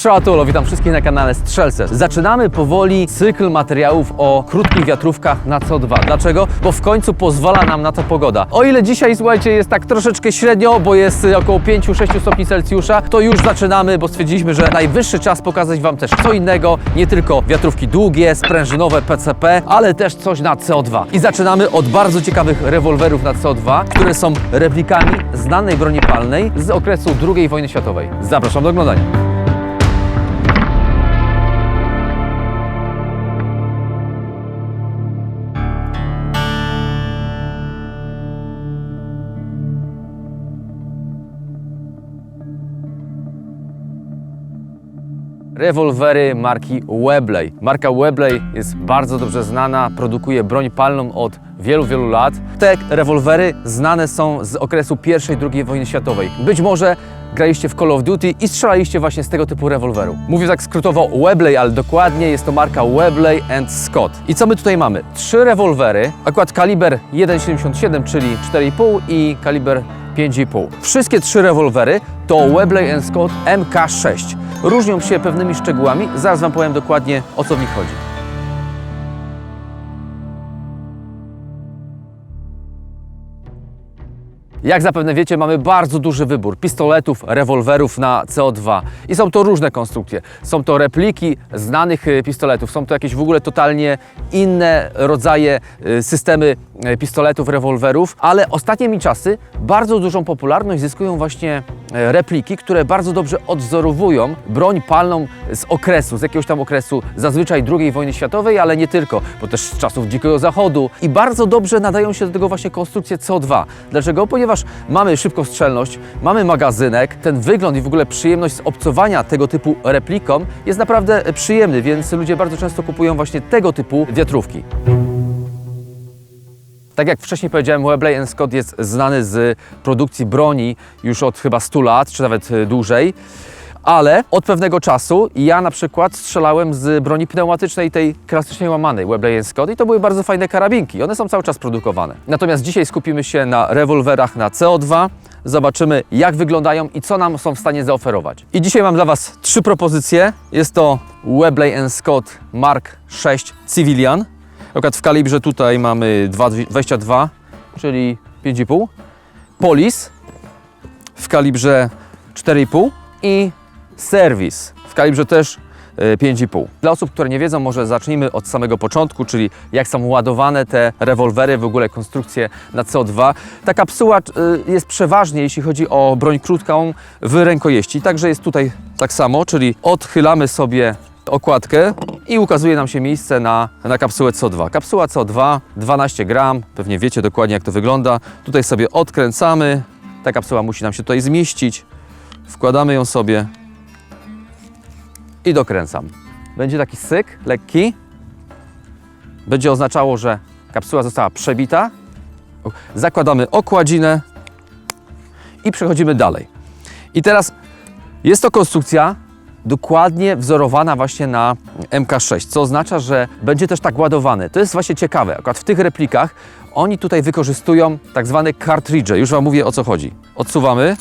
Strzałatulo, witam wszystkich na kanale Strzelce. Zaczynamy powoli cykl materiałów o krótkich wiatrówkach na CO2. Dlaczego? Bo w końcu pozwala nam na to pogoda. O ile dzisiaj, słuchajcie, jest tak troszeczkę średnio, bo jest około 5-6 stopni Celsjusza, to już zaczynamy, bo stwierdziliśmy, że najwyższy czas pokazać Wam też co innego, nie tylko wiatrówki długie, sprężynowe, PCP, ale też coś na CO2. I zaczynamy od bardzo ciekawych rewolwerów na CO2, które są replikami znanej broni palnej z okresu II wojny światowej. Zapraszam do oglądania. Rewolwery marki Webley. Marka Webley jest bardzo dobrze znana, produkuje broń palną od wielu, wielu lat. Te rewolwery znane są z okresu I II wojny światowej. Być może graliście w Call of Duty i strzelaliście właśnie z tego typu rewolweru. Mówię tak skrótowo Webley, ale dokładnie jest to marka Webley Scott. I co my tutaj mamy? Trzy rewolwery, akurat kaliber 1,77, czyli 4,5 i kaliber 5,5. Wszystkie trzy rewolwery to Webley Scott MK6. Różnią się pewnymi szczegółami, zaraz Wam powiem dokładnie o co w nich chodzi. Jak zapewne wiecie, mamy bardzo duży wybór pistoletów, rewolwerów na CO2 i są to różne konstrukcje. Są to repliki znanych y, pistoletów, są to jakieś w ogóle totalnie inne rodzaje, y, systemy y, pistoletów, rewolwerów, ale ostatnimi czasy bardzo dużą popularność zyskują właśnie repliki, które bardzo dobrze odzorowują broń palną z okresu, z jakiegoś tam okresu zazwyczaj II wojny światowej, ale nie tylko, bo też z czasów Dzikiego Zachodu i bardzo dobrze nadają się do tego właśnie konstrukcje CO2. Dlaczego? Ponieważ mamy szybkostrzelność, mamy magazynek, ten wygląd i w ogóle przyjemność z obcowania tego typu repliką jest naprawdę przyjemny, więc ludzie bardzo często kupują właśnie tego typu wiatrówki. Tak jak wcześniej powiedziałem, Webley Scott jest znany z produkcji broni już od chyba 100 lat, czy nawet y, dłużej. Ale od pewnego czasu ja na przykład strzelałem z broni pneumatycznej, tej klasycznie łamanej Webley Scott i to były bardzo fajne karabinki. One są cały czas produkowane. Natomiast dzisiaj skupimy się na rewolwerach na CO2. Zobaczymy jak wyglądają i co nam są w stanie zaoferować. I dzisiaj mam dla Was trzy propozycje. Jest to Webley Scott Mark 6 Civilian. Przykład w kalibrze tutaj mamy 2,22, czyli 5,5. Polis w kalibrze 4,5 i serwis w kalibrze też e, 5,5. Dla osób, które nie wiedzą, może zacznijmy od samego początku, czyli jak są ładowane te rewolwery, w ogóle konstrukcje na CO2. Ta kapsuła e, jest przeważnie, jeśli chodzi o broń krótką, w rękojeści. Także jest tutaj tak samo, czyli odchylamy sobie okładkę i ukazuje nam się miejsce na, na kapsułę CO2. Kapsuła CO2 12 gram, pewnie wiecie dokładnie jak to wygląda. Tutaj sobie odkręcamy, ta kapsuła musi nam się tutaj zmieścić. Wkładamy ją sobie i dokręcam. Będzie taki syk, lekki. Będzie oznaczało, że kapsuła została przebita. Zakładamy okładzinę i przechodzimy dalej. I teraz jest to konstrukcja dokładnie wzorowana właśnie na MK6, co oznacza, że będzie też tak ładowany. To jest właśnie ciekawe. Akurat w tych replikach oni tutaj wykorzystują tak zwane cartridge. Już Wam mówię o co chodzi. Odsuwamy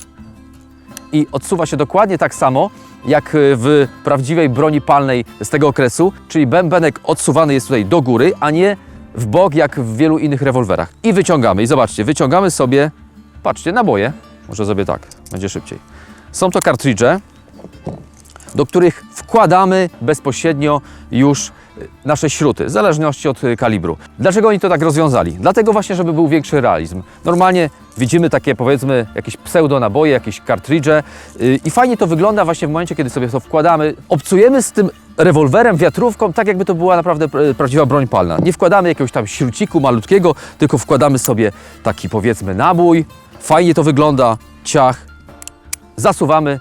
i odsuwa się dokładnie tak samo jak w prawdziwej broni palnej z tego okresu, czyli bębenek odsuwany jest tutaj do góry, a nie w bok jak w wielu innych rewolwerach. I wyciągamy. I zobaczcie, wyciągamy sobie, patrzcie, naboje. Może sobie tak, będzie szybciej. Są to kartridże, do których wkładamy bezpośrednio już y, nasze śruty, w zależności od y, kalibru. Dlaczego oni to tak rozwiązali? Dlatego właśnie, żeby był większy realizm. Normalnie widzimy takie powiedzmy jakieś pseudo naboje, jakieś kartridże yy, i fajnie to wygląda właśnie w momencie, kiedy sobie to wkładamy. Obcujemy z tym rewolwerem, wiatrówką, tak jakby to była naprawdę y, prawdziwa broń palna. Nie wkładamy jakiegoś tam śruciku malutkiego, tylko wkładamy sobie taki powiedzmy nabój. Fajnie to wygląda, ciach, zasuwamy,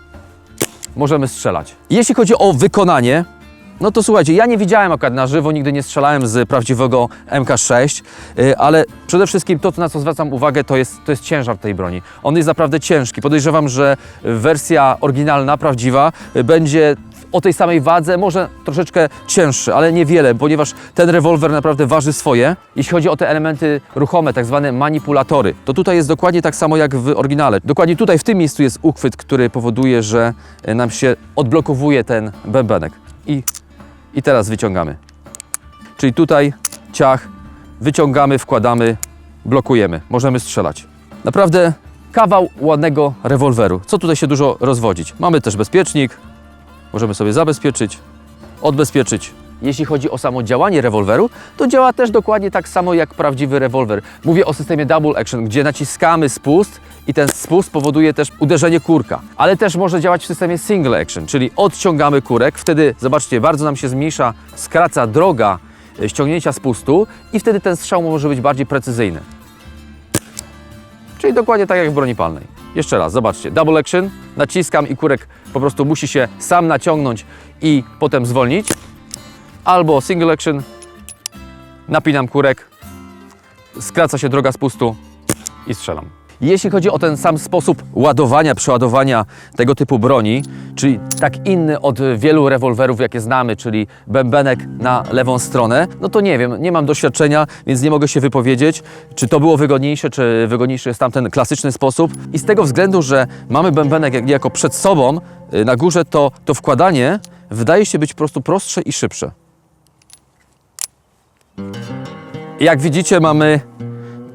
możemy strzelać. Jeśli chodzi o wykonanie, no to słuchajcie, ja nie widziałem akurat na żywo, nigdy nie strzelałem z prawdziwego MK6, y, ale przede wszystkim to, na co zwracam uwagę, to jest, to jest ciężar tej broni. On jest naprawdę ciężki. Podejrzewam, że wersja oryginalna, prawdziwa, y, będzie o tej samej wadze, może troszeczkę cięższy, ale niewiele, ponieważ ten rewolwer naprawdę waży swoje. Jeśli chodzi o te elementy ruchome, tak zwane manipulatory, to tutaj jest dokładnie tak samo jak w oryginale. Dokładnie tutaj w tym miejscu jest uchwyt, który powoduje, że e, nam się odblokowuje ten bębenek. I, i teraz wyciągamy. Czyli tutaj ciach, wyciągamy, wkładamy, blokujemy. Możemy strzelać. Naprawdę kawał ładnego rewolweru. Co tutaj się dużo rozwodzić? Mamy też bezpiecznik. Możemy sobie zabezpieczyć, odbezpieczyć. Jeśli chodzi o samo działanie rewolweru, to działa też dokładnie tak samo jak prawdziwy rewolwer. Mówię o systemie double action, gdzie naciskamy spust i ten spust powoduje też uderzenie kurka. Ale też może działać w systemie single action, czyli odciągamy kurek, wtedy zobaczcie, bardzo nam się zmniejsza, skraca droga e, ściągnięcia spustu i wtedy ten strzał może być bardziej precyzyjny. Czyli dokładnie tak jak w broni palnej. Jeszcze raz, zobaczcie, double action, naciskam i kurek po prostu musi się sam naciągnąć i potem zwolnić. Albo single action, napinam kurek, skraca się droga spustu i strzelam. Jeśli chodzi o ten sam sposób ładowania, przeładowania tego typu broni, czyli tak inny od wielu rewolwerów, jakie znamy, czyli bębenek na lewą stronę, no to nie wiem, nie mam doświadczenia, więc nie mogę się wypowiedzieć, czy to było wygodniejsze, czy wygodniejszy jest tamten klasyczny sposób. I z tego względu, że mamy bębenek jak- jako przed sobą y, na górze, to, to wkładanie wydaje się być po prostu prostsze i szybsze. Jak widzicie, mamy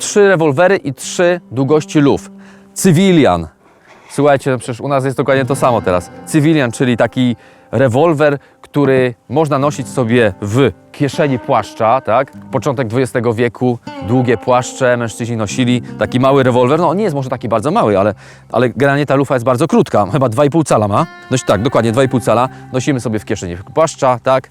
trzy rewolwery i trzy długości luf. Cywilian. Słuchajcie, no przecież u nas jest dokładnie to samo teraz. Cywilian, czyli taki rewolwer, który można nosić sobie w kieszeni płaszcza, tak? Początek XX wieku, długie płaszcze, mężczyźni nosili taki mały rewolwer. No on nie jest może taki bardzo mały, ale, ale generalnie ta lufa jest bardzo krótka, chyba 2,5 cala ma. No tak, dokładnie 2,5 cala. Nosimy sobie w kieszeni płaszcza, tak?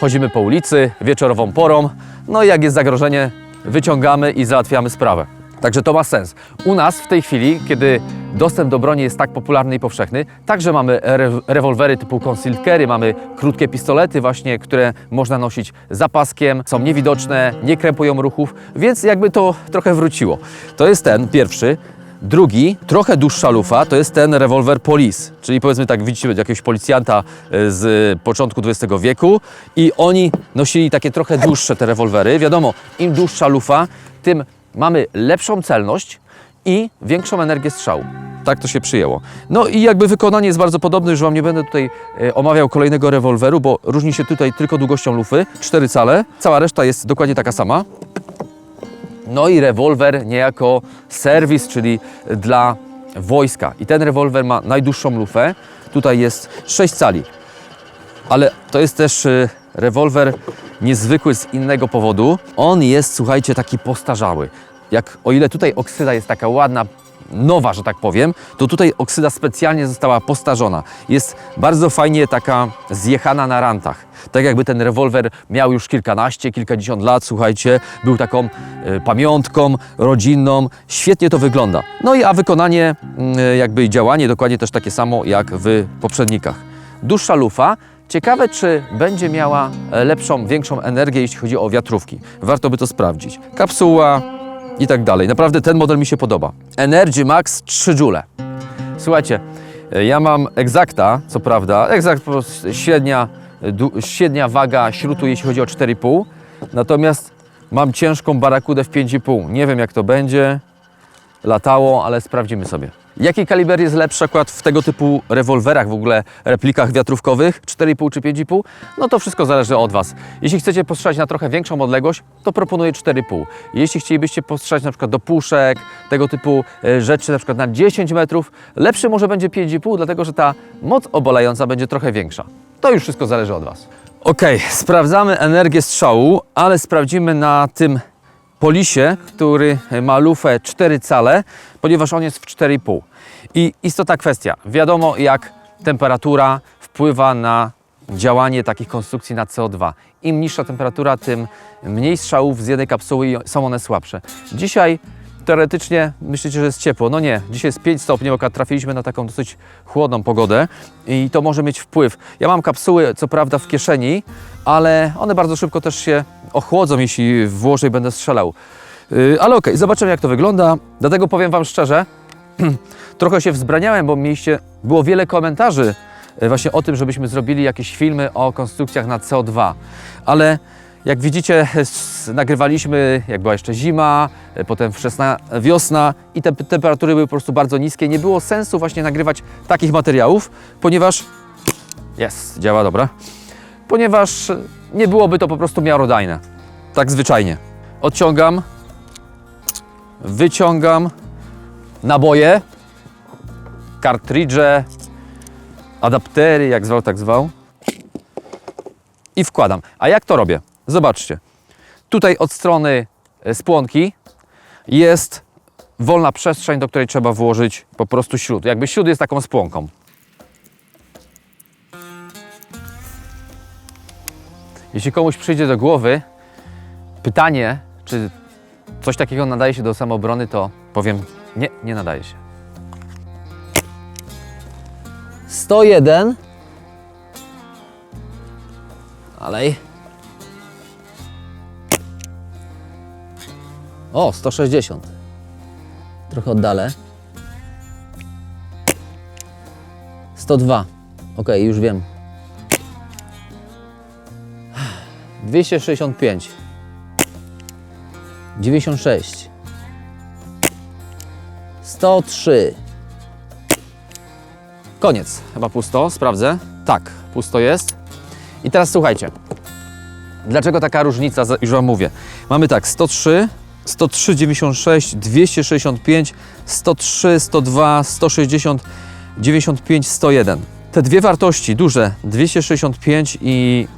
Chodzimy po ulicy wieczorową porą. No i jak jest zagrożenie, wyciągamy i załatwiamy sprawę. Także to ma sens. U nas w tej chwili, kiedy dostęp do broni jest tak popularny i powszechny, także mamy re rewolwery typu concealed carry, mamy krótkie pistolety właśnie, które można nosić za paskiem, są niewidoczne, nie krępują ruchów, więc jakby to trochę wróciło. To jest ten pierwszy. Drugi, trochę dłuższa lufa, to jest ten rewolwer Police, czyli powiedzmy tak, widzicie jakiegoś policjanta e, z początku XX wieku i oni nosili takie trochę dłuższe te rewolwery. Wiadomo, im dłuższa lufa, tym mamy lepszą celność i większą energię strzału. Tak to się przyjęło. No i jakby wykonanie jest bardzo podobne, już Wam nie będę tutaj e, omawiał kolejnego rewolweru, bo różni się tutaj tylko długością lufy, 4 cale, cała reszta jest dokładnie taka sama. No i rewolwer niejako serwis, czyli dla wojska. I ten rewolwer ma najdłuższą lufę. Tutaj jest 6 cali. Ale to jest też y, rewolwer niezwykły z innego powodu. On jest, słuchajcie, taki postarzały. Jak o ile tutaj oksyda jest taka ładna, nowa, że tak powiem, to tutaj oksyda specjalnie została postarzona. Jest bardzo fajnie taka zjechana na rantach. Tak jakby ten rewolwer miał już kilkanaście, kilkadziesiąt lat, słuchajcie, był taką e, pamiątką rodzinną. Świetnie to wygląda. No i a wykonanie, mm, jakby i działanie dokładnie też takie samo jak w poprzednikach. Dłuższa lufa, Ciekawe, czy będzie miała lepszą, większą energię, jeśli chodzi o wiatrówki. Warto by to sprawdzić. Kapsuła i tak dalej. Naprawdę ten model mi się podoba. Energy Max 3 Joule. Słuchajcie, e, ja mam Exacta, co prawda. Exact średnia, e, średnia waga śrutu, jeśli chodzi o 4,5. Natomiast mam ciężką barakudę w 5,5. Nie wiem, jak to będzie latało, ale sprawdzimy sobie. Jaki kaliber jest lepszy akurat w tego typu rewolwerach, w ogóle replikach wiatrówkowych? 4,5 czy 5,5? No to wszystko zależy od Was. Jeśli chcecie postrzelać na trochę większą odległość, to proponuję 4,5. Jeśli chcielibyście postrzelać na przykład do puszek, tego typu e, rzeczy, na przykład na 10 metrów, lepszy może będzie 5,5, dlatego że ta moc obalająca będzie trochę większa. To już wszystko zależy od Was. Ok, sprawdzamy energię strzału, ale sprawdzimy na tym Polisie, który ma lufę 4 cale, ponieważ on jest w 4,5. I istotna kwestia. Wiadomo, jak temperatura wpływa na działanie takich konstrukcji na CO2. Im niższa temperatura, tym mniej strzałów z jednej kapsuły i są one słabsze. Dzisiaj teoretycznie myślicie, że jest ciepło. No nie, dzisiaj jest 5 stopni, akurat trafiliśmy na taką dosyć chłodną pogodę i to może mieć wpływ. Ja mam kapsuły, co prawda, w kieszeni, ale one bardzo szybko też się ochłodzą, jeśli włożę i będę strzelał. Yy, ale okej, zobaczymy jak to wygląda. Dlatego powiem Wam szczerze, trochę się wzbraniałem, bo mieliście, było wiele komentarzy e, właśnie o tym, żebyśmy zrobili jakieś filmy o konstrukcjach na CO2. Ale jak widzicie, nagrywaliśmy, jak była jeszcze zima, e, potem wczesna wiosna i te temperatury były po prostu bardzo niskie. Nie było sensu właśnie nagrywać takich materiałów, ponieważ jest, działa dobra. Ponieważ nie byłoby to po prostu miarodajne. Tak zwyczajnie. Odciągam, wyciągam naboje, kartridże, adaptery, jak zwał, tak zwał. I wkładam. A jak to robię? Zobaczcie. Tutaj od strony e, spłonki jest wolna przestrzeń, do której trzeba włożyć po prostu śrut. Jakby śrut jest taką spłonką. Jeśli komuś przyjdzie do głowy pytanie, czy coś takiego nadaje się do samoobrony, to powiem nie, nie nadaje się. 101. Dalej. O, 160. Trochę oddalę. 102. Ok, już wiem. 265. 96. 103. Koniec. Chyba pusto, sprawdzę. Tak, pusto jest. I teraz słuchajcie. Dlaczego taka różnica? Już Wam mówię. Mamy tak, 103, 103, 96, 265, 103, 102, 160, 95, 101. Te dwie wartości duże, 265 i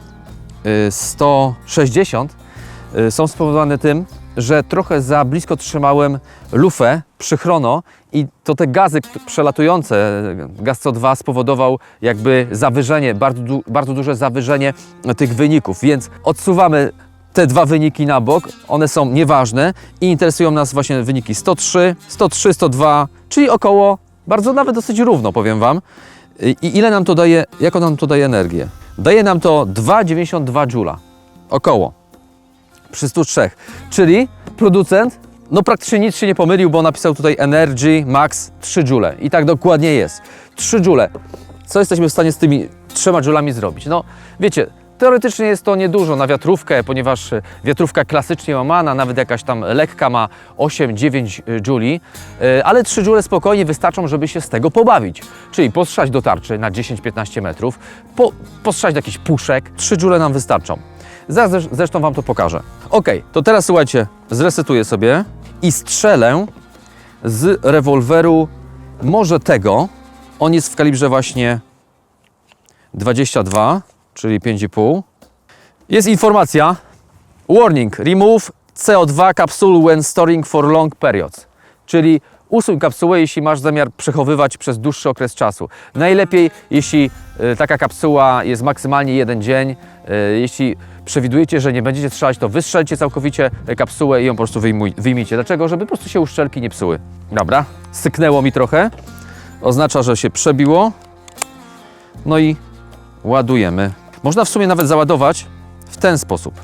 160, y, są spowodowane tym, że trochę za blisko trzymałem lufę przy chrono i to te gazy przelatujące, gaz CO2 spowodował jakby zawyżenie, bardzo, du- bardzo duże zawyżenie tych wyników, więc odsuwamy te dwa wyniki na bok, one są nieważne i interesują nas właśnie wyniki 103, 103, 102, czyli około, bardzo nawet dosyć równo powiem Wam. I ile nam to daje, jaką nam to daje energię? Daje nam to 2,92 Joule, około przy 103. Czyli producent, no praktycznie nic się nie pomylił, bo napisał tutaj Energy Max 3 Joule. I tak dokładnie jest. 3 Joule. Co jesteśmy w stanie z tymi 3 Joulami zrobić? No wiecie, teoretycznie jest to niedużo na wiatrówkę, ponieważ wiatrówka klasycznie łamana, nawet jakaś tam lekka ma 8-9 Jouli, e, ale 3 Joule spokojnie wystarczą, żeby się z tego pobawić. Czyli postrzelać do tarczy na 10-15 metrów, po, postrzelać do jakichś puszek, 3 Joule nam wystarczą. Zaraz zresz- zresztą Wam to pokażę. Ok, to teraz słuchajcie, zresetuję sobie i strzelę z rewolweru może tego. On jest w kalibrze właśnie 22, czyli 5,5. Jest informacja. Warning, remove CO2 capsule when storing for long periods. Czyli usuń kapsułę, jeśli masz zamiar przechowywać przez dłuższy okres czasu. Najlepiej, jeśli e, taka kapsuła jest maksymalnie jeden dzień. E, Jeśli przewidujecie, że nie będziecie strzelać, to wystrzelcie całkowicie kapsułę i ją po prostu wyjmijcie. Dlaczego? Żeby po prostu się uszczelki nie psuły. Dobra, syknęło mi trochę. Oznacza, że się przebiło. No i ładujemy. Można w sumie nawet załadować w ten sposób,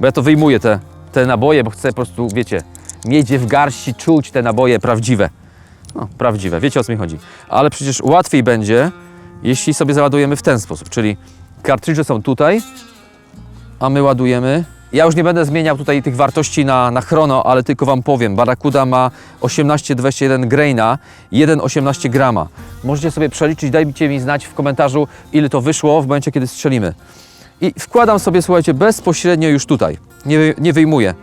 bo ja to wyjmuję te, te naboje, bo chcę po prostu, wiecie, mieć je w garści, czuć te naboje prawdziwe. No, prawdziwe, wiecie o co mi chodzi. Ale przecież łatwiej będzie, jeśli sobie załadujemy w ten sposób, czyli kartridże są tutaj, a my ładujemy. Ja już nie będę zmieniał tutaj tych wartości na, na chrono, ale tylko Wam powiem. Barracuda ma 18,21 graina, 1,18 grama. Możecie sobie przeliczyć, dajcie mi znać w komentarzu, ile to wyszło w momencie, kiedy strzelimy. I wkładam sobie, słuchajcie, bezpośrednio już tutaj. Nie, nie wyjmuję.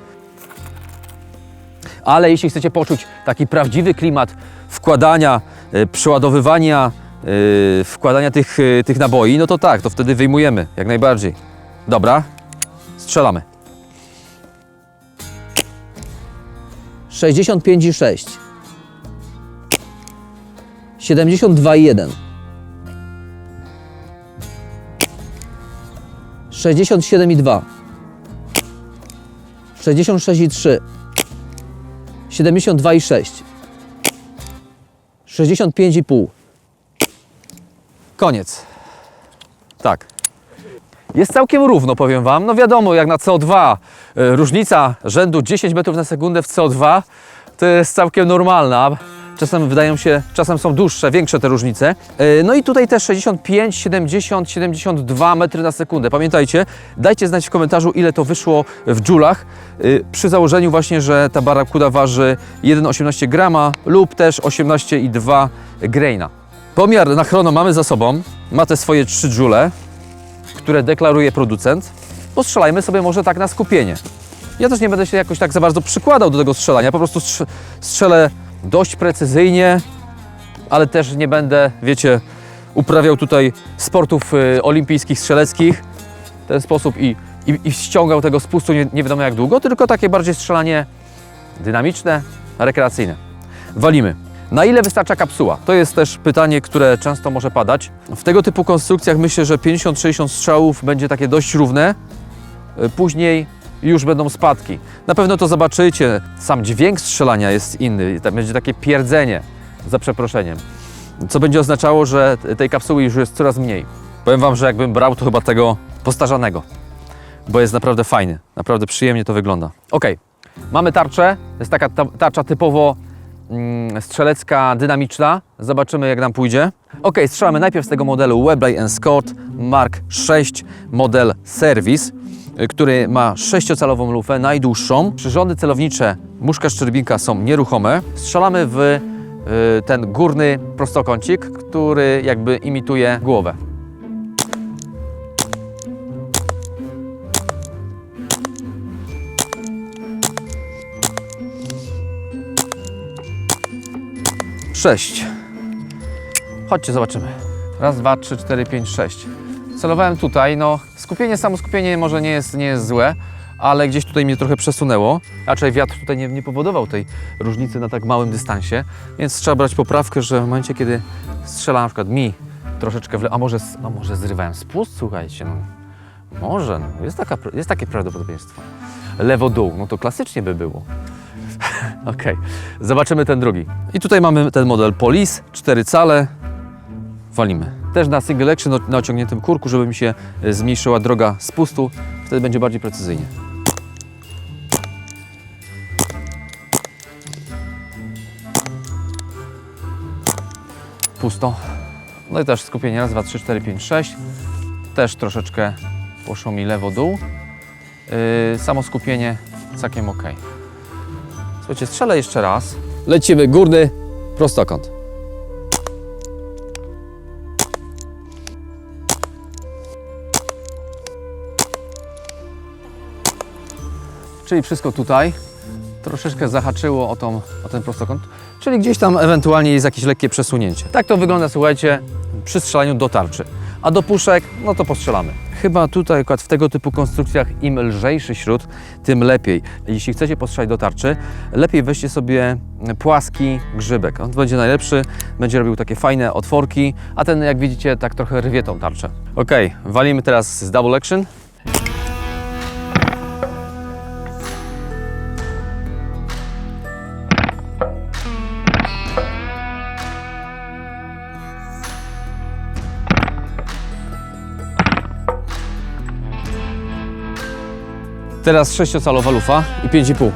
Ale jeśli chcecie poczuć taki prawdziwy klimat wkładania, e, przeładowywania, e, wkładania tych, e, tych naboi, no to tak, to wtedy wyjmujemy, jak najbardziej. Dobra, strzelamy. 65,6. 72,1. 67,2. 66,3. 72,6. 65,5. Koniec. Tak. Jest całkiem równo, powiem Wam. No wiadomo, jak na CO2 e, różnica rzędu 10 metrów na sekundę w CO2 to jest całkiem normalna. czasem wydają się, czasem są dłuższe, większe te różnice. E, No i tutaj też 65, 70, 72 metry na sekundę. Pamiętajcie, dajcie znać w komentarzu, ile to wyszło w dżulach, e, przy założeniu właśnie, że ta barakuda waży 1,18 grama lub też 18,2 graina. Pomiar na chrono mamy za sobą, ma te swoje 3 dżule, które deklaruje producent. Postrzelajmy sobie może tak na skupienie. Ja też nie będę się jakoś tak za bardzo przykładał do tego strzelania, po prostu strz- strzelę dość precyzyjnie, ale też nie będę, wiecie, uprawiał tutaj sportów y, olimpijskich, strzeleckich w ten sposób i, i, i ściągał tego spustu nie, nie wiadomo jak długo, tylko takie bardziej strzelanie dynamiczne, rekreacyjne. Walimy. Na ile wystarcza kapsuła? To jest też pytanie, które często może padać. W tego typu konstrukcjach myślę, że 50-60 strzałów będzie takie dość równe. Y, Później już będą spadki. Na pewno to zobaczycie. Sam dźwięk strzelania jest inny. Będzie takie pierdzenie, za przeproszeniem. Co będzie oznaczało, że tej kapsuły już jest coraz mniej. Powiem Wam, że jakbym brał, to chyba tego postarzanego. Bo jest naprawdę fajny. Naprawdę przyjemnie to wygląda. Ok, mamy tarczę. Jest taka ta- tarcza typowo strzelecka, dynamiczna. Zobaczymy, jak nam pójdzie. Ok, strzelamy najpierw z tego modelu Webley Scott Mark 6 model Service, y, który ma 6-calową lufę, najdłuższą. Przyrządy celownicze muszka szczerbinka są nieruchome. Strzelamy w y, ten górny prostokącik, który jakby imituje głowę. Sześć. Chodźcie, zobaczymy. Raz, dwa, trzy, cztery, pięć, sześć. Celowałem tutaj, no skupienie, samo skupienie może nie jest, nie jest złe, ale gdzieś tutaj mnie trochę przesunęło. Raczej wiatr tutaj nie, nie powodował tej różnicy na tak małym dystansie, więc trzeba brać poprawkę, że w momencie, kiedy strzela na przykład mi troszeczkę w le... a może, a może zrywałem spust, słuchajcie, no. Może, no. jest, taka, jest takie prawdopodobieństwo. Lewo-dół, no to klasycznie by było. Okej, zobaczymy ten drugi. I tutaj mamy ten model Police, 4 cale. Walimy. Też na single action, na ociągniętym kurku, żeby mi się e, zmniejszyła droga spustu. Wtedy będzie bardziej precyzyjnie. Pusto. No i też skupienie raz, dwa, trzy, cztery, pięć, sześć. Też troszeczkę poszło mi lewo-dół. Yy, samo skupienie całkiem ok. Słuchajcie, strzelę jeszcze raz. Lecimy, górny prostokąt. Czyli wszystko tutaj. Troszeczkę zahaczyło o, tą, o ten prostokąt, czyli gdzieś tam ewentualnie jest jakieś lekkie przesunięcie. Tak to wygląda, słuchajcie, przy strzelaniu do tarczy. A do puszek, no to postrzelamy. Chyba tutaj akurat w tego typu konstrukcjach im lżejszy śród, tym lepiej. Jeśli chcecie postrzelać do tarczy, lepiej weźcie sobie płaski grzybek. On będzie najlepszy, będzie robił takie fajne otworki, a ten jak widzicie tak trochę rwie tą tarczę. Ok, walimy teraz z double action. Teraz 6-calowa lufa i 5,5.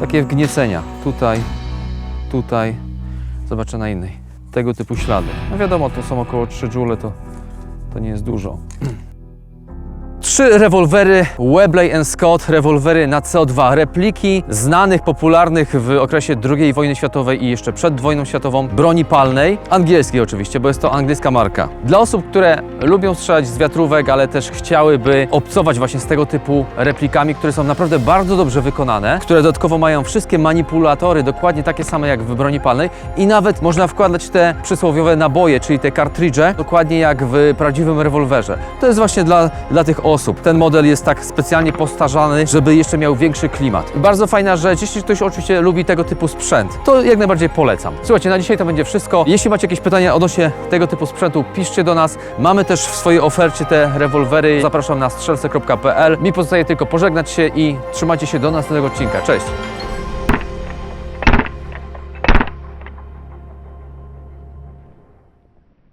Takie wgniecenia. Tutaj, tutaj. Zobaczę na innej. Tego typu ślady. No wiadomo, to są około 3 joule, to, to nie jest dużo. Trzy rewolwery Webley Scott, rewolwery na CO2, repliki znanych, popularnych w okresie II wojny światowej i jeszcze przed wojną światową broni palnej, angielskiej oczywiście, bo jest to angielska marka. Dla osób, które lubią strzelać z wiatrówek, ale też chciałyby obcować właśnie z tego typu replikami, które są naprawdę bardzo dobrze wykonane, które dodatkowo mają wszystkie manipulatory dokładnie takie same jak w broni palnej i nawet można wkładać te przysłowiowe naboje, czyli te kartridże, dokładnie jak w prawdziwym rewolwerze. To jest właśnie dla, dla tych osób. Ten model jest tak specjalnie postarzany, żeby jeszcze miał większy klimat. Bardzo fajna rzecz, jeśli ktoś oczywiście lubi tego typu sprzęt, to jak najbardziej polecam. Słuchajcie, na dzisiaj to będzie wszystko. Jeśli macie jakieś pytania odnośnie tego typu sprzętu, piszcie do nas. Mamy też w swojej ofercie te rewolwery. Zapraszam na strzelce.pl. Mi pozostaje tylko pożegnać się i trzymajcie się do następnego odcinka. Cześć!